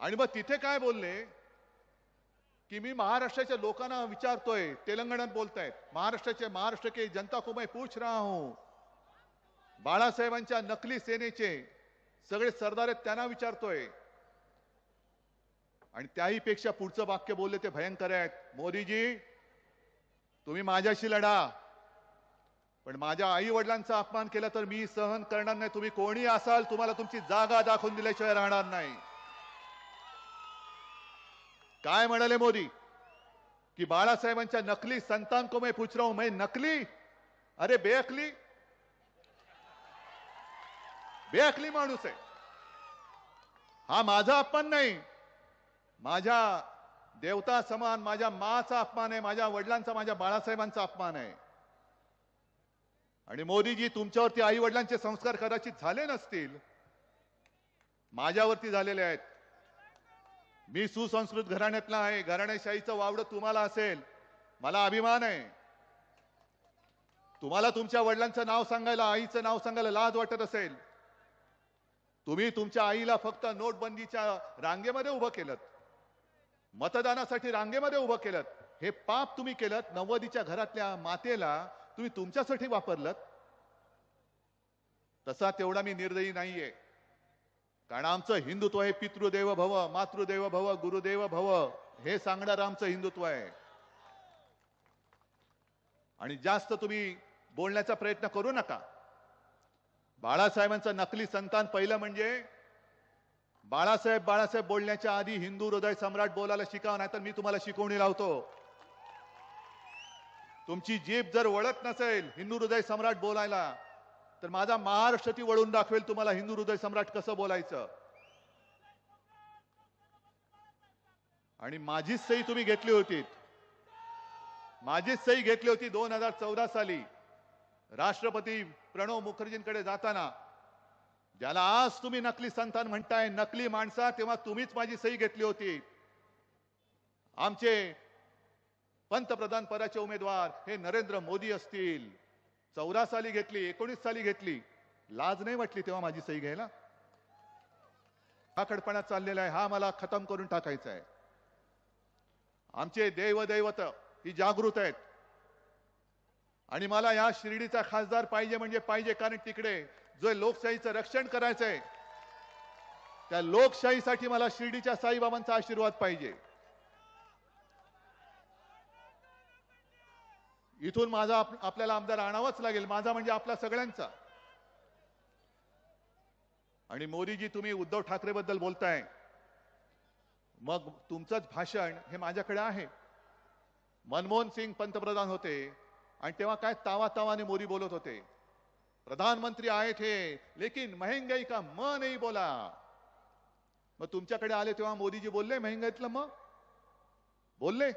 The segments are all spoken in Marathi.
आणि मग तिथे काय बोलले? की मी महाराष्ट्राच्या लोकांना विचारतोय तेलंगणात बोलतायत. महाराष्ट्राचे महाराष्ट्र के जनता को मैं पूछ रहा हूं. बाळासाहेबांच्या नकली सेनेचे सगळे सरदार आहेत त्यांना विचारतोय. आणि त्याही पेक्षा पुढचं वाक्य बोलले ते भयंकर आहेत. मोदीजी तुम्ही माझ्याशी लढा. पण माझ्या आई वडिलांचा अपमान केला तर मी सहन करणार नाही. तुम्ही कोणी असाल तुम्हाला तुमची जागा दाखवून दिल्याशिवाय राहणार नाही. काय म्हणाले मोदी? की बाळासाहेबांच्या नकली संतान को मैं पूछ रहा हूं मैं नकली? अरे बेअकली. बेअकली माणूस आहे. हा माझा अपमान नाही. माझ्या देवता समान माझ्या माचा अपमान आहे माझ्या वडिलांचा माझ्या बाळासाहेबांचा अपमान आहे. आणि मोदीजी तुमच्यावरती आई वडिलांचे संस्कार कदाचित झाले नसतील माझ्यावरती झालेले आहेत. मी सुसंस्कृत घराण्यातला आहे. घराण्याशाहीचं वावड तुम्हाला असेल. मला अभिमान आहे. तुम्हाला तुमच्या वडिलांचं नाव सांगायला आईचं नाव सांगायला लाज वाटत असेल. तुम्ही तुमच्या आईला फक्त नोटबंदीच्या रांगेमध्ये उभं केलं मतदानासाठी रांगेमध्ये उभं केलं हे पाप तुम्ही केलं नव्वदीच्या घरातल्या मातेला तुम्ही तुमच्यासाठी वापरलं तसा तेवढा मी निर्दयी नाहीये. कारण आमचं हिंदुत्व हे पितृदेव भव मातृदेव भव गुरुदेव भव हे सांगणारं आमचं हिंदुत्व आहे. आणि जास्त तुम्ही बोलण्याचा प्रयत्न करू नका. बाळासाहेबांचं नकली संतान पहिलं म्हणजे बाळासाहेब बाळासाहेब बोलण्याच्या आधी हिंदू हृदय सम्राट बोलायला शिकाव नाही तर मी तुम्हाला शिकवणी लावतो. तुमची जीभ जर वळत नसेल हिंदू हृदय सम्राट बोलायला तर माझा महाराष्ट्र ती वळून दाखवेल तुम्हाला हिंदू हृदय सम्राट कसं बोलायचं. आणि माझीच सही तुम्ही घेतली होती. माझीच सही घेतली होती दोन हजार चौदा साली. राष्ट्रपती प्रणव मुखर्जींकडे जाताना. ज्याला आज तुम्ही नकली संतान म्हणताय नकली माणसा तेव्हा तुम्हीच माझी सही घेतली होती. आमचे पंतप्रधान पदाचे उमेदवार हे नरेंद्र मोदी असतील. चौदा साली घेतली एकोणीस साली घेतली. लाज नाही वाटली तेव्हा माझी सही घ्यायला? हा खडपणा चाललेला आहे हा मला खतम करून टाकायचा आहे. आमचे देवदैवत ही जागृत आहेत. आणि मला या शिर्डीचा खासदार पाहिजे म्हणजे पाहिजे कारण तिकडे जो लोकशाहीचं रक्षण करायचंय त्या लोकशाहीसाठी मला शिर्डीच्या साईबाबांचा आशीर्वाद पाहिजे. इथून माझा आप- आपल्याला आमदार आणावाच लागेल माझा म्हणजे आपला सगळ्यांचा. आणि मोदीजी तुम्ही उद्धव ठाकरे बद्दल बोलताय. मग तुमचंच भाषण हे माझ्याकडे आहे. मनमोहन सिंग पंतप्रधान होते आणि तेव्हा काय तावा तावाने मोदी बोलत होते. प्रधानमंत्री आहेत थे लेकिन महंगाई का म नाही बोला. मग तुमच्याकडे आले तेव्हा मोदीजी बोलले महंगाईतलं मग बोलले.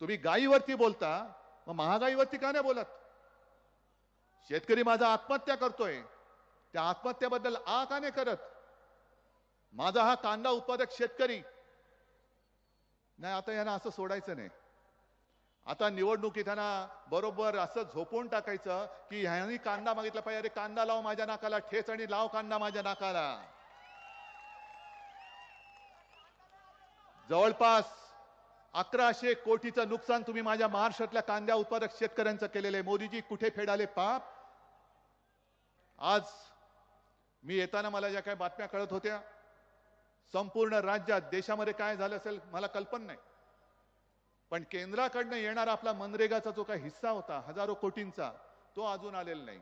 तुम्ही गायीवरती बोलता मग महागाईवरती का नाही बोलत? शेतकरी माझा आत्महत्या करतोय. त्या आत्महत्याबद्दल आ का नाही करत? माझा हा कांदा उत्पादक शेतकरी. नाही आता यांना असं सोडायचं नाही. आता निवडणुकीत त्यांना बरोबर असं झोपून टाकायचं की ह्यांनी कांदा मागितला पाहिजे. अरे कांदा लाव माझ्या नाकाला ठेच आणि लाव कांदा माझ्या नाकाला. जवळपास अकराशे कोटीचं नुकसान तुम्ही माझ्या महाराष्ट्रातल्या कांद्या उत्पादक शेतकऱ्यांचं केलेलं आहे. मोदीजी कुठे फेडाले पाप? आज मी येताना मला ज्या काही बातम्या कळत होत्या संपूर्ण राज्यात देशामध्ये काय झालं असेल मला कल्पना नाही. पण केंद्राकडनं येणारा आपला मनरेगाचा जो काही हिस्सा होता हजारो कोटींचा तो अजून आलेला नाही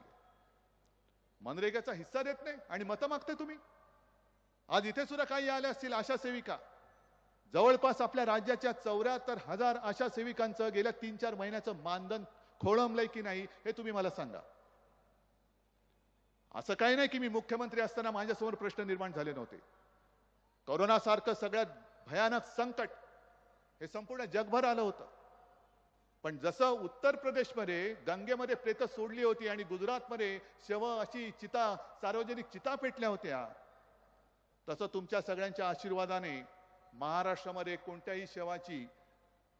मनरेगाचा हिस्सा देत नाही आणि मतं मागते तुम्ही. आज इथे सुद्धा काही आल्या असतील आशा सेविका. जवळपास आपल्या राज्याच्या चौऱ्याहत्तर हजार आशा सेविकांचं गेल्या तीन चार महिन्याचं मानधन खोळंबलंय की नाही हे तुम्ही मला सांगा. असं काही नाही की मी मुख्यमंत्री असताना माझ्यासमोर प्रश्न निर्माण झाले नव्हते. कोरोनासारखं सगळ्यात भयानक संकट हे संपूर्ण जगभर आलं होतं. पण जसं उत्तर प्रदेशमध्ये गंगेमध्ये प्रेत सोडली होती आणि गुजरातमध्ये शव अशी चिता सार्वजनिक चिता पेटल्या होत्या तसं तुमच्या सगळ्यांच्या आशीर्वादाने महाराष्ट्रामध्ये कोणत्याही सेवाची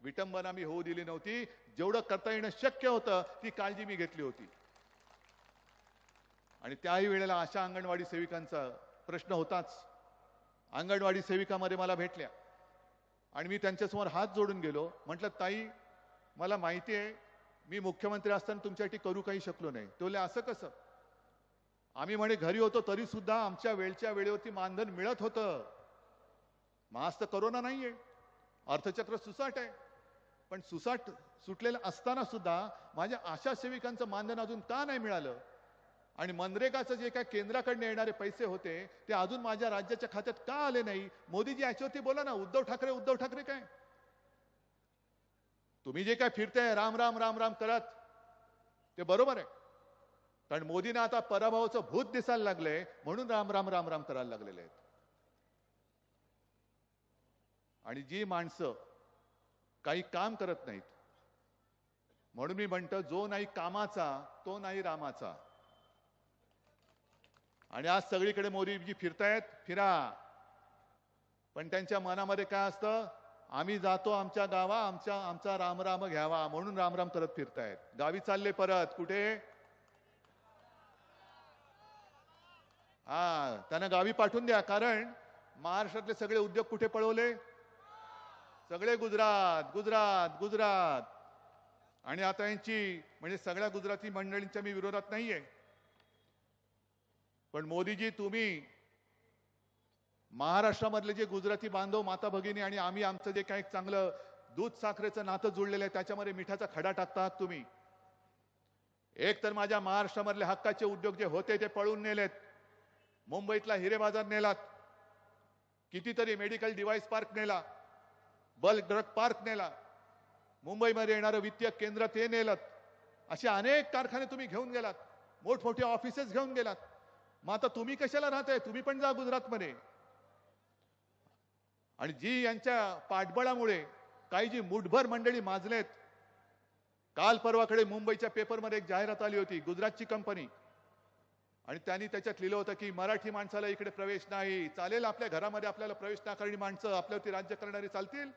विटंबना मी होऊ दिली नव्हती. जेवढं करता येणं शक्य होतं ती काळजी मी घेतली होती. आणि त्याही वेळेला अशा अंगणवाडी सेविकांचा प्रश्न होताच. अंगणवाडी सेविकामध्ये मला भेटल्या. आणि मी त्यांच्यासमोर हात जोडून गेलो. म्हटलं ताई मला माहिती आहे मी मुख्यमंत्री असताना तुमच्यासाठी करू काही शकलो नाही. ते बोलले असं कसं? आम्ही म्हणे घरी होतो तरी सुद्धा आमच्या वेळच्या वेळेवरती मानधन मिळत होतं. मग तर करोना नाहीये. अर्थचक्र सुसाट आहे. पण सुसाट सुटलेलं असताना सुद्धा माझ्या आशा सेविकांचं मानधन अजून का नाही मिळालं? आणि मनरेगाचं जे काय केंद्राकडनं येणारे पैसे होते ते अजून माझ्या राज्याच्या खात्यात का आले नाही? मोदीजी याच्यावरती बोला ना उद्धव ठाकरे उद्धव ठाकरे काय? तुम्ही जे काय फिरताय राम राम राम राम करत ते बरोबर आहे. कारण मोदींना आता पराभवाचं भूत दिसायला लागलंय म्हणून राम राम राम राम करायला लागलेले आहेत. आणि जी माणसं काही काम करत नाहीत. म्हणून मी म्हणतो जो नाही कामाचा तो नाही रामाचा. आणि आज सगळीकडे मोदीजी फिरतायत फिरा. पण त्यांच्या मनामध्ये काय असतं? आम्ही जातो आमच्या गावा आमच्या आमचा रामराम घ्यावा. म्हणून रामराम करत फिरतायत. गावी चालले परत. कुठे? हा त्यांना गावी पाठवून द्या. कारण महाराष्ट्रातले सगळे उद्योग कुठे पळवले? सगळे गुजरात गुजरात गुजरात. आणि आता यांची म्हणजे सगळ्या गुजराती मंडळींच्या मी विरोधात नाहीये. पण मोदीजी तुम्ही महाराष्ट्रामधले जे गुजराती बांधव माता भगिनी आणि आम्ही आमचं जे काही चांगलं दूध साखरेचं नातं जुळलेलं आहे त्याच्यामध्ये मिठाचा खडा टाकता आहात तुम्ही. एक तर माझ्या महाराष्ट्रामधले हक्काचे उद्योग जे होते ते पळून नेलेत. मुंबईतला हिरे बाजार नेलात. कितीतरी मेडिकल डिव्हाइस पार्क नेला. बल्क ड्रग पार्क नेला. मुंबईमध्ये येणारं वित्तीय केंद्र ते नेलं असे अनेक कारखाने तुम्ही घेऊन गेलात. मोठमोठे ऑफिसेस घेऊन गेलात. मग आता तुम्ही कशाला राहताय? तुम्ही पण जा गुजरातमध्ये. आणि जी यांच्या पाठबळामुळे काही जी मुठभर मंडळी माजलेत. काल परवाकडे मुंबईच्या पेपरमध्ये एक जाहिरात आली होती गुजरातची कंपनी आणि त्यांनी त्याच्यात लिहिलं होतं की मराठी माणसाला इकडे प्रवेश नाही. चालेल आपल्या घरामध्ये आपल्याला प्रवेश नाकारणी माणसं आपल्यावरती राज्य करणारी चालतील.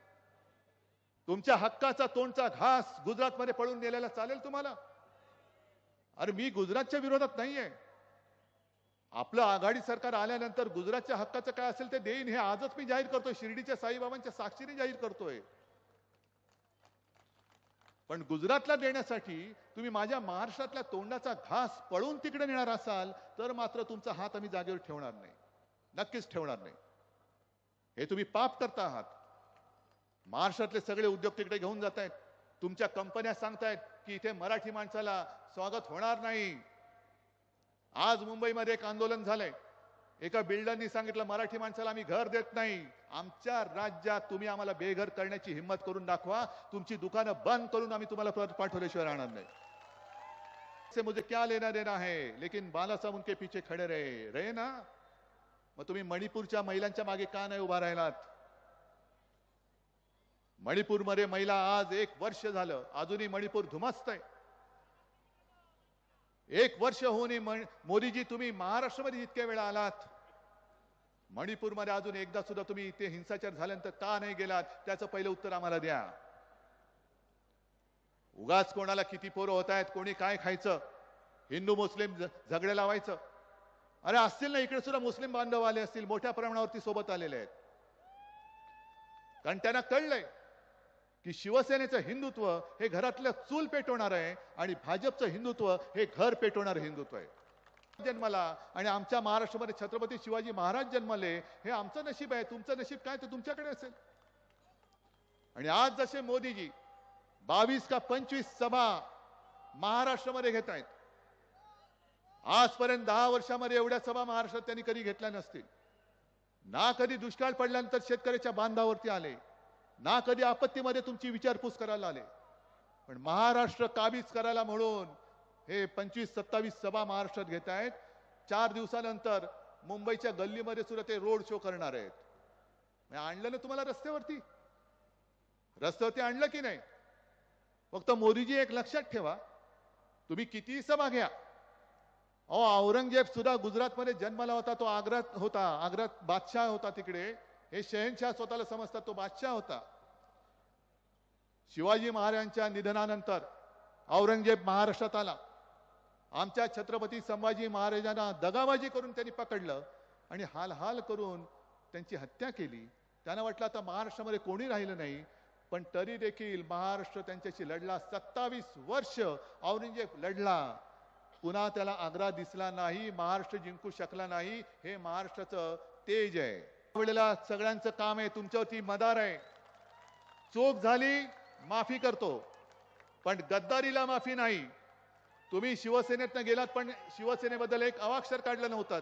तुमच्या हक्काचा तोंडचा घास गुजरातमध्ये पळून गेलेला चालेल तुम्हाला? अरे मी गुजरातच्या विरोधात नाहीये. आपलं आघाडी सरकार आल्यानंतर गुजरातच्या हक्काचं काय असेल ते देईन हे आजच मी जाहीर करतोय. शिर्डीच्या साईबाबांच्या साक्षीने जाहीर करतोय. पण गुजरातला देण्यासाठी तुम्ही माझ्या महाराष्ट्रातल्या तोंडाचा घास पळून तिकडे नेणार असाल तर मात्र तुमचा हात आम्ही जागेवर ठेवणार नाही. नक्कीच ठेवणार नाही. हे तुम्ही पाप करता आहात. महाराष्ट्रातले सगळे उद्योग तिकडे घेऊन जात आहेत. तुमच्या कंपन्या सांगतायत की इथे मराठी माणसाला स्वागत होणार नाही. आज मुंबईमध्ये एक आंदोलन झालंय. एका बिल्डरनी सांगितलं मराठी माणसाला आम्ही घर देत नाही. आमच्या राज्यात तुम्ही आम्हाला बेघर करण्याची हिंमत करून दाखवा. तुमची दुकानं बंद करून आम्ही तुम्हाला परत पाठवल्याशिवाय राहणार नाही. से मुझे क्या लेना देना है? लेकिन बाला साहब उनके पीछे खड़े रहे. रहे ना? मग तुम्ही मणिपूरच्या महिलांच्या मागे का नाही उभा राहिलात? मणिपूरमध्ये महिला आज एक वर्ष झालं. अजूनही मणिपूर धुमस्त आहे. एक वर्ष होऊनही मोदीजी तुम्ही महाराष्ट्रामध्ये इतक्या वेळा आलात मणिपूरमध्ये अजून एकदा सुद्धा तुम्ही इथे हिंसाचार झाल्यानंतर का नाही गेलात त्याचं पहिलं उत्तर आम्हाला द्या. उगाच कोणाला किती पोरं होत आहेत कोणी काय खायचं हिंदू मुस्लिम झगडे लावायचं. अरे असतील ना इकडे सुद्धा मुस्लिम बांधव आले असतील मोठ्या प्रमाणावरती सोबत आलेले आहेत. कारण त्यांना कळलंय. की शिवसेनेचं हिंदुत्व हे घरातलं चूल पेटवणार आहे आणि भाजपचं हिंदुत्व हे घर पेटवणारं हिंदुत्व आहे. जन्माला आणि आमच्या महाराष्ट्रामध्ये छत्रपती शिवाजी महाराज जन्मले हे आमचं नशीब आहे. तुमचं नशीब काय? ते तुमच्याकडे असेल. आणि आज जसे मोदीजी बावीस का पंचवीस सभा महाराष्ट्रामध्ये घेत आहेत आजपर्यंत दहा वर्षामध्ये एवढ्या सभा महाराष्ट्रात त्यांनी कधी घेतल्या नसतील. ना कधी दुष्काळ पडल्यानंतर शेतकऱ्याच्या बांधावरती आले. ना कधी आपत्तीमध्ये तुमची विचारपूस करायला आले. पण महाराष्ट्र काबीज करायला म्हणून हे पंचवीस सत्तावीस सभा महाराष्ट्रात घेत आहेत. चार दिवसानंतर मुंबईच्या गल्लीमध्ये सुद्धा ते रोड शो करणार आहेत. आणलं ना तुम्हाला रस्त्यावरती? रस्त्यावरती आणलं की नाही? फक्त मोदीजी एक लक्षात ठेवा. तुम्ही कितीही सभा घ्या. अहो औरंगजेब सुद्धा गुजरातमध्ये जन्माला होता तो आग्रात होता आग्रात बादशाह होता तिकडे. हे शहनशाह स्वतःला समजतात तो बादशाह होता. शिवाजी महाराजांच्या निधनानंतर औरंगजेब महाराष्ट्रात आला. आमच्या छत्रपती संभाजी महाराजांना दगाबाजी करून त्यांनी पकडलं आणि हाल हाल करून त्यांची हत्या केली. त्यांना वाटलं आता महाराष्ट्रामध्ये कोणी राहिलं नाही पण तरी देखील महाराष्ट्र त्यांच्याशी लढला. सत्तावीस वर्ष औरंगजेब लढला. पुन्हा त्याला आग्रा दिसला नाही महाराष्ट्र जिंकू शकला नाही. हे महाराष्ट्राचं तेज आहे. वेळेला सगळ्यांचं काम आहे तुमच्यावरती मदार आहे. चूक झाली माफी करतो. पण गद्दारीला माफी नाही. तुम्ही शिवसेनेतनं गेलात पण शिवसेनेबद्दल एक अवाक्षर काढलं नव्हतं.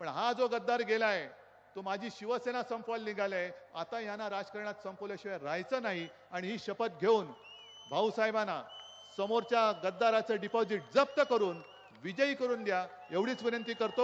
पण हा जो गद्दार गेलाय तो माझी शिवसेना संपवायला निघालाय. आता यांना राजकारणात संपवल्याशिवाय राहायचं नाही आणि ही शपथ घेऊन भाऊसाहेबांना समोरच्या गद्दाराचं डिपॉझिट जप्त करून विजयी करून द्या एवढीच विनंती करतो.